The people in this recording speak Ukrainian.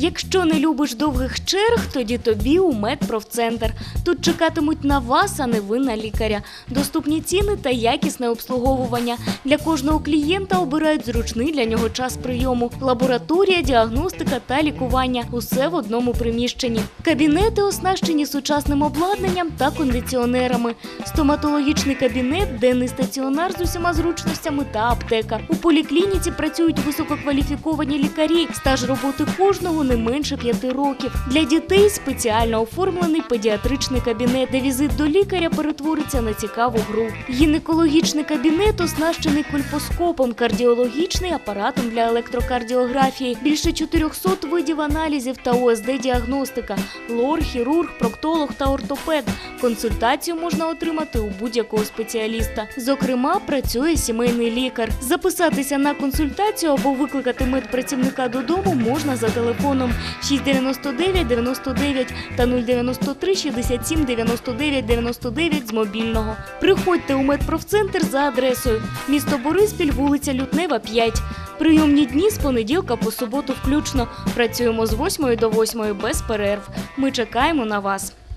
Якщо не любиш довгих черг, тоді тобі у медпрофцентр. Тут чекатимуть на вас, а не ви на лікаря. Доступні ціни та якісне обслуговування. Для кожного клієнта обирають зручний для нього час прийому. Лабораторія, діагностика та лікування усе в одному приміщенні. Кабінети оснащені сучасним обладнанням та кондиціонерами. Стоматологічний кабінет, денний стаціонар з усіма зручностями та аптека. У поліклініці працюють висококваліфіковані лікарі. Стаж роботи кожного не менше п'яти років. Для дітей спеціально оформлений педіатричний кабінет, де візит до лікаря перетвориться на цікаву гру. Гінекологічний кабінет оснащений кольпоскопом, кардіологічний апаратом для електрокардіографії, більше 400 видів аналізів та УСД-діагностика, лор, хірург, проктолог та ортопед. Консультацію можна отримати у будь-якого спеціаліста. Зокрема, працює сімейний лікар. Записатися на консультацію або викликати медпрацівника додому можна за телефоном 699 99 та 093 67 99 99 з мобільного. Приходьте у медпрофцентр за адресою місто Бориспіль, вулиця Лютнева, 5. Прийомні дні з понеділка по суботу включно. Працюємо з 8 до 8 без перерв. Ми чекаємо на вас.